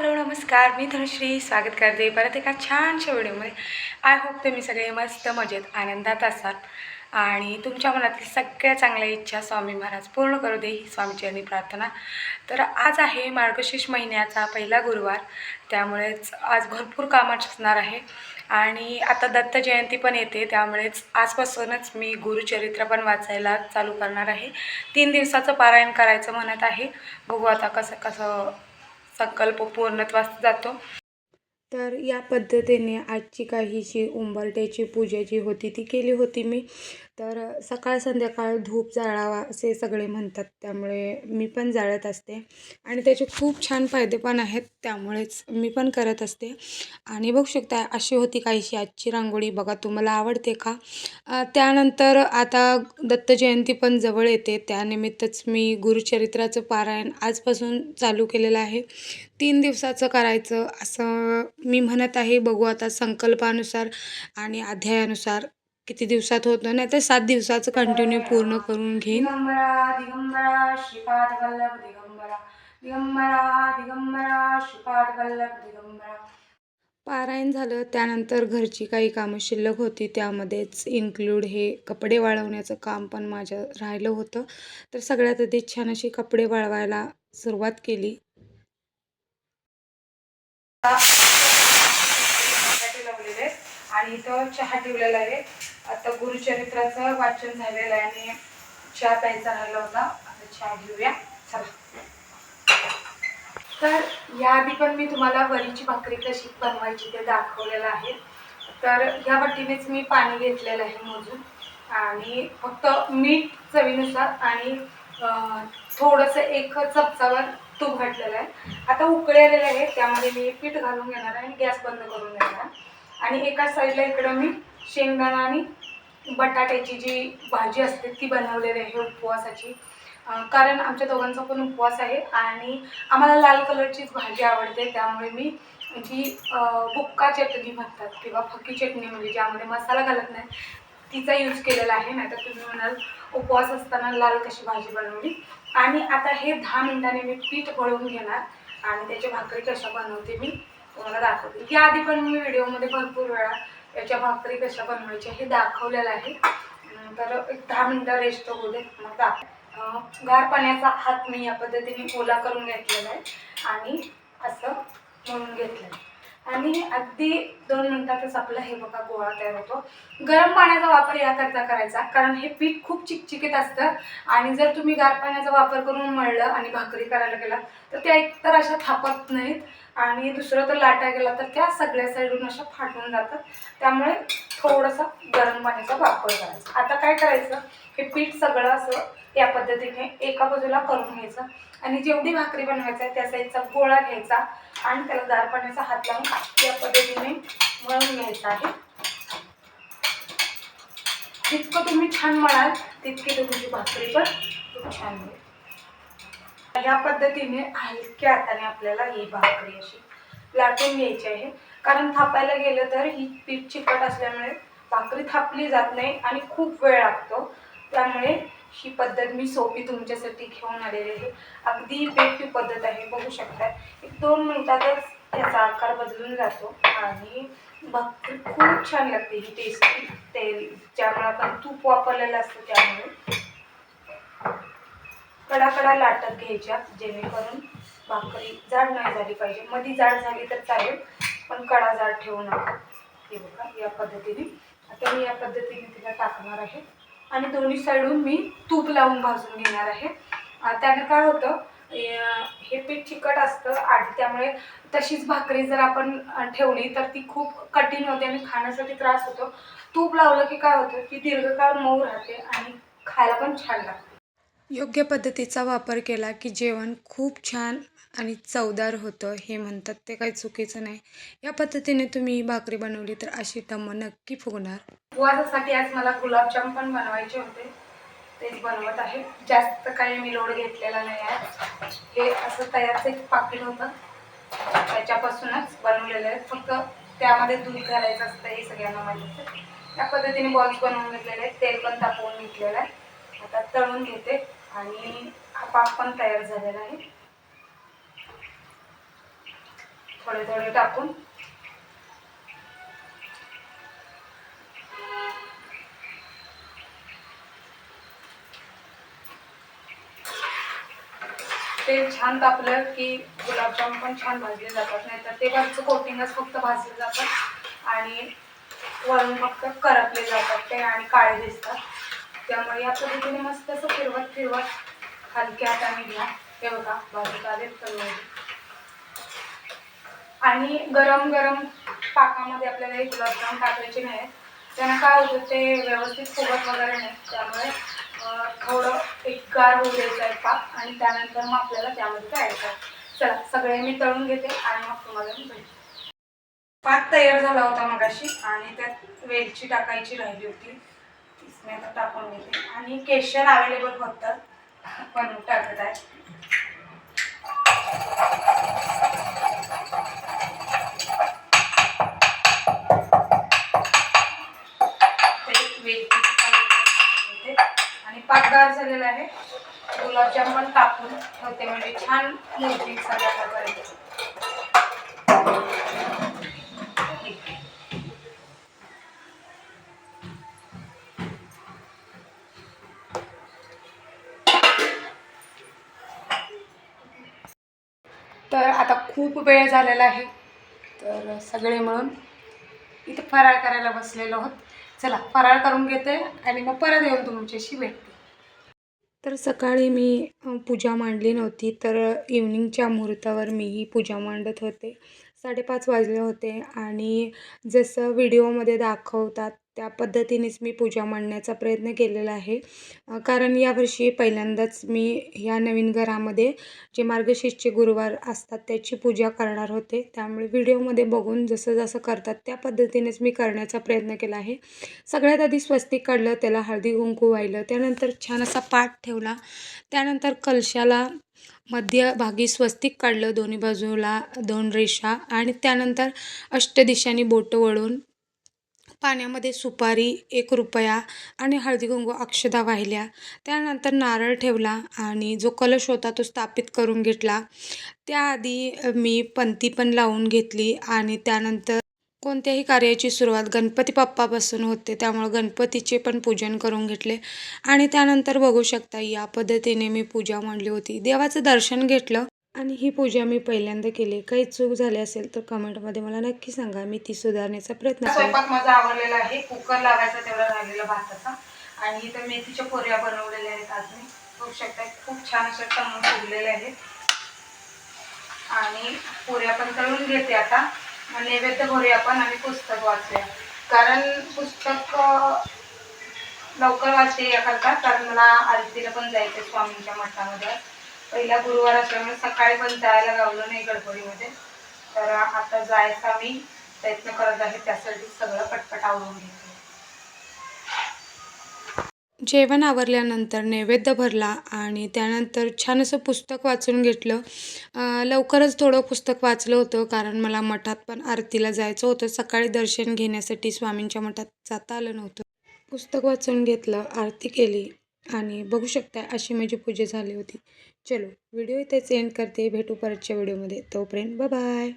Hello नमस्कार. मी धनश्री. स्वागत करते परत एका छानशा व्हिडिओमध्ये. आय होप तुम्ही सगळे मस्त मजेत आनंदात असाल. आणि तुमच्या मनातील सगळ्या चांगल्या इच्छा स्वामी महाराज पूर्ण करू दे ही स्वामीचरणी प्रार्थना. तर आज आहे मार्गशीर्ष महिन्याचा पहिला गुरुवार. त्यामुळेच आज भरपूर कामं असणार आहे. आणि आता दत्त जयंती पण येते. त्यामुळेच आजपासूनच मी गुरुचरित्र पण वाचायला चालू करणार आहे. तीन दिवसाचं पारायण करायचं म्हणत आहे. बघू आता कसं कसं संकल्प पूर्णत्वास जातो. तर या पद्धतीने आजची काहीशी उंबरट्याची पूजा जी होती ती केली होती मी. तर सकाळ संध्याकाळ धूप जाळावा असे सगळे म्हणतात त्यामुळे मी पण जाळत असते. आणि त्याचे खूप छान फायदे पण आहेत त्यामुळेच मी पण करत असते. आणि बघू शकता अशी होती काहीशी आजची रांगोळी. बघा तुम्हाला आवडते का? त्यानंतर आता दत्त जयंती पण जवळ येते. त्यानिमित्तच मी गुरुचरित्राचं पारायण आजपासून चालू केलेलं आहे. तीन दिवसाचं करायचं असं मी म्हणत आहे बघू आता संकल्पानुसार आणि अध्यायानुसार किती दिवसात होतं नाही तर सात दिवसाचं कंटिन्यू पूर्ण करून घेईन. दिगंबरा दिगंबरा श्रीपाद वल्लभ दिगंबरा. दिगंबरा दिगंबरा श्रीपाद वल्लभ दिगंबरा. पारायण झालं त्यानंतर घरची काही कामं शिल्लक होती त्यामध्येच इन्क्लूड हे कपडे वाळवण्याचं काम पण माझं राहिलं होतं. तर सगळ्यात आधी छान अशी कपडे वाळवायला सुरुवात केली. लावलेले आणि इथं चहा ठेवलेला आहे. आता गुरुचरित्राचं वाचन झालेलं आहे आणि चहा प्यायचा राहिला होता. आता चहा घेऊया. चला. तर याआधी पण मी तुम्हाला वरीची भाकरी कशी बनवायची ते दाखवलेलं आहे. तर ह्या वाटीनेच मी पाणी घेतलेलं आहे मोजून. आणि फक्त मीठ चवीनुसार आणि थोडंसं एक चमचावर तूप घातलेलं आहे. आता उकळे आहे त्यामध्ये मी पीठ घालून घेणार आहे आणि गॅस बंद करून घेणार आणि एका साईडला इकडं मी शेंगदाणा आणि बटाट्याची जी भाजी असते ती बनवलेली आहे उपवासाची. कारण आमच्या दोघांचा पण उपवास आहे आणि आम्हाला लाल कलरचीच भाजी आवडते. त्यामुळे मी जी बुक्का चटणी म्हणतात किंवा फकी चटणी म्हणजे ज्यामध्ये मसाला घालत नाही तिचा यूज केलेला आहे. नाहीतर तुम्ही म्हणाल उपवास असताना लाल कशी भाजी बनवली? आणि आता हे दहा मिनिटांनी मी पीठ वळवून घेणार आणि त्याची भाकरी कशा बनवते मी तुम्हाला दाखवते. याआधी पण मी व्हिडिओमध्ये भरपूर वेळा याच्या भाकरी कशा बनवायच्या हे दाखवलेलं आहे. तर एक दहा मिनटं रेस्ट होऊ दे मग दाखव गार पाण्याचा हात मी या पद्धतीने ओला करून घेतलेला आहे आणि असं म्हणून घेतलं आहे आणि अगदी दोन मिनटातच आपला हे बघा गोळा तयार होतो. गरम पाण्याचा वापर याकरता करायचा कारण हे पीठ खूप चिकचिकीत असतं. आणि जर तुम्ही गार पाण्याचा वापर करून मळलं आणि भाकरी करायला गेला तर त्या एकतर अशा थापत नाहीत. आणि दुसरं तर लाटा गेला तर त्या सगळ्या साईडून अशा फाटून जातात. त्यामुळे थोडंसं गरम पाण्याचा वापर करायचा. आता काय करायचं? हे पीठ सगळं असं या पद्धतीने एका बाजूला करून घ्यायचं. आणि जेवढी भाकरी बनवायचं आहे त्या साईडचा गोळा घ्यायचा. आणि त्याला गार पाण्याचा हात लावून या पद्धतीने मळून घ्यायचं आहे. जितकं तुम्ही छान म्हणाल तितकी तुमची भाकरी पण खूप छान होईल. या पद्धतीने हलक्या हाताने आपल्याला ही भाकरी अशी लाटून घ्यायची आहे. कारण थापायला गेलं तर ही पीठ चिकट असल्यामुळे भाकरी थापली जात नाही आणि खूप वेळ लागतो. त्यामुळे ही पद्धत मी सोपी तुमच्यासाठी घेऊन आलेली आहे. अगदी इफेक्टिव्ह पद्धत आहे बघू शकता. एक दोन मिनिटातच याचा आकार बदलून जातो आणि भाकरी खूप छान लागते ही टेस्टी तेल ज्यामुळे आपण तूप वापरलेलं असतं त्यामुळे. कडाकडा लाटत घ्यायच्या जेणेकरून भाकरी जाड नाही झाली पाहिजे. मधी जाड झाली तर चालेल पण कडा जाड ठेवू नका. हे बघा या पद्धतीने. आता मी या पद्धतीने तिला टाकणार आहे. आणि दोन्ही साईडून मी तूप लावून भाजून घेणार आहे. त्याने काय होतं हे पीठ चिकट असतं आणि त्यामुळे तशीच भाकरी जर आपण ठेवली तर ती खूप कठीण होते आणि खाण्यासाठी त्रास होतो. तूप लावलं की काय होतं की दीर्घकाळ मऊ राहते आणि खायला पण छान लागते. योग्य पद्धतीचा वापर केला की जेवण खूप छान आणि चवदार होतं हे म्हणतात. ते काही चुकीचं नाही. या पद्धतीने तुम्ही भाकरी बनवली तर अशी दम नक्की फुगणार. उपवासासाठी आज मला गुलाबजाम पण बनवायचे होते. तेच बनवत आहे. जास्त काही मी लोड घेतलेला नाही आहे. हे असं तयारचं एक पाकिट होतं. त्याच्यापासूनच बनवलेलं आहे. फक्त त्यामध्ये दूध घालायचं असतं हे सगळ्यांना माहिती त्या पद्धतीने बॉल्स बनवून घेतलेले आहेत. तेल पण तापवून घेतलेलं आहे. आता तळून घेते आणि हा पाक पण तयार झालेला आहे. थोडे थोडे टाकून. ते छान तापलं की गुलाबजाम पण छान भाजले जातात नाहीतर ते वरचं कोटिंगच फक्त भाजले जातात आणि वरून फक्त करपले जातात ते आणि काळे दिसतात. त्यामुळे या पद्धतीने मस्त असं फिरवत फिरवत हलक्या हाताने घ्या. हे बघा भाजत आले तर आणि गरम गरम पाकामध्ये आपल्याला हे गुलाबजाम टाकायचे नाही त्यानं काय होतं ते व्यवस्थित फुगत वगैरे नाही त्यामुळे थोडं एक गार होऊ द्यायचं आहे पाक आणि त्यानंतर मग आपल्याला त्यामध्ये करायचं आहे. चला सगळे मी तळून घेते आणि मग तुम्हाला मी भेटते. पाक तयार झाला होता मगाशी आणि त्यात वेलची टाकायची राहिली होती. मी आता टाकून घेते. आणि केशर अवेलेबल होतं पण टाकत आहे. गुलाबजाम पण टाकून ठेवते. म्हणजे छान मोठी सगळ्या प्रकारे तर आता खूप वेळ झालेला आहे. तर सगळे मिळून इथे फराळ करायला बसलेलो आहोत. चला फराळ करून घेते आणि मग परत येऊन तुमच्याशी भेटते तर सकाळी मी पूजा मांडली नव्हती. तर इव्हनिंगच्या मुहूर्तावर मी ही पूजा मांडत होते. साडेपाच वाजले होते आणि जसं व्हिडिओमध्ये दाखवतात त्या पद्धतीनेच मी पूजा मांडण्याचा प्रयत्न केलेला आहे. कारण यावर्षी पहिल्यांदाच मी ह्या नवीन घरामध्ये जे मार्गशीर्षचे गुरुवार असतात त्याची पूजा करणार होते. त्यामुळे व्हिडिओमध्ये बघून जसं जसं करतात त्या पद्धतीनेच मी करण्याचा प्रयत्न केला आहे. सगळ्यात आधी स्वस्तिक काढलं त्याला हळदी कुंकू वाहिलं. त्यानंतर छान असा पाठ ठेवला. त्यानंतर कलशाला मध्यभागी स्वस्तिक काढलं दोन्ही बाजूला दोन रेषा आणि त्यानंतर अष्टदिशांनी बोटं वळून पाण्यामध्ये सुपारी एक रुपया आणि हळदी कुंकू अक्षदा वाहिल्या. त्यानंतर नारळ ठेवला आणि जो कलश होता तो स्थापित करून घेतला. त्याआधी मी पंती पण लावून घेतली आणि त्यानंतर कोणत्याही कार्याची सुरुवात गणपती बाप्पापासून होते. त्यामुळं गणपतीचे पण पूजन करून घेतले. आणि त्यानंतर बघू शकता या पद्धतीने मी पूजा मांडली होती. देवाचं दर्शन घेतलं. आणि ही पूजा मी पहिल्यांदा केली. काही चूक झाली असेल तर कमेंटमध्ये मला नक्की सांगा. मी ती सुधारण्याचा प्रयत्न स्वयंपाक माझा आवडलेला आहे. कुकर लावायचा तेवढा राहिलेला भाताचा. आणि इथं मेथीच्या पोऱ्या बनवलेल्या आहेत आज मी बघू शकता खूप छान अशा टमून फुगलेल्या आहेत. आणि पोऱ्या पण तळून घेते आता. नैवेद्य घोरी आपण आणि पुस्तक वाचूया. कारण पुस्तक लवकर वाचते याकरता. कारण मला आरतीला पण जायचं आहे स्वामींच्या मठामध्ये. पहिला गुरुवार असल्यामुळे सकाळी पण जायला गावलं नाही गडबडीमध्ये. तर आता जायचा मी प्रयत्न करत आहे त्यासाठी सगळं पटपट आवडून घेते. जेवण आवरल्यानंतर नैवेद्य भरला आणि त्यानंतर छान असं पुस्तक वाचून घेतलं. लवकरच थोडं पुस्तक वाचलं होतं कारण मला मठात पण आरतीला जायचं होतं. सकाळी दर्शन घेण्यासाठी स्वामींच्या मठात जाता आलं नव्हतं. पुस्तक वाचून घेतलं आरती केली आणि बघू शकता अशी माझी पूजा झाली होती. चलो व्हिडिओ इथेच एंड करते. भेटू परतच्या व्हिडिओमध्ये. तोपर्यंत बाय